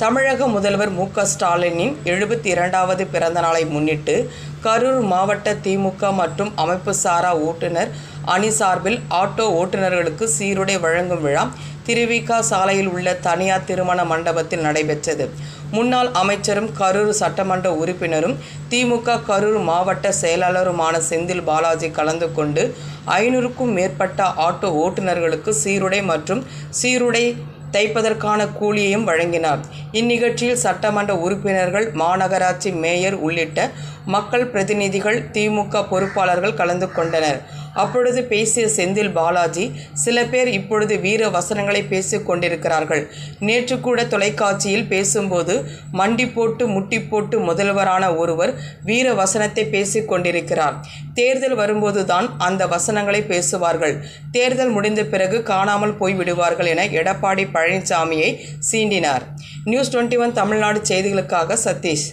தமிழக முதல்வர் மு க ஸ்டாலினின் எழுபத்தி இரண்டாவது பிறந்த நாளை முன்னிட்டு கரூர் மாவட்ட திமுக மற்றும் அமைப்பு சாரா ஓட்டுநர் அணி சார்பில் ஆட்டோ ஓட்டுநர்களுக்கு சீருடை வழங்கும் விழா திருவிக சாலையில் உள்ள தனியார் திருமண மண்டபத்தில் நடைபெற்றது. முன்னாள் அமைச்சரும் கரூர் சட்டமன்ற உறுப்பினரும் திமுக கரூர் மாவட்ட செயலாளருமான செந்தில் பாலாஜி கலந்து கொண்டு ஐநூறுக்கும் மேற்பட்ட ஆட்டோ ஓட்டுநர்களுக்கு சீருடை மற்றும் சீருடை தைப்பதற்கான கூலியையும் வழங்கினார். இந்நிகழ்ச்சியில் சட்டமன்ற உறுப்பினர்கள் மாநகராட்சி மேயர் உள்ளிட்ட மக்கள் பிரதிநிதிகள் திமுக பொறுப்பாளர்கள் கலந்து கொண்டனர். அப்பொழுது பேசிய செந்தில் பாலாஜி சில பேர் இப்பொழுது வீர வசனங்களை பேசிக் கொண்டிருக்கிறார்கள். நேற்று கூட தொலைக்காட்சியில் பேசும்போது மண்டி போட்டு முட்டி போட்டு முதல்வரான ஒருவர் வீர வசனத்தை பேசிக் கொண்டிருக்கிறார். தேர்தல் வரும்போதுதான் அந்த வசனங்களை பேசுவார்கள். தேர்தல் முடிந்த பிறகு காணாமல் போய் விடுவார்கள் என எடப்பாடி பழனிசாமியை சீண்டினார். நியூஸ் டுவெண்ட்டி ஒன் தமிழ்நாடு செய்திகளுக்காக சதீஷ்.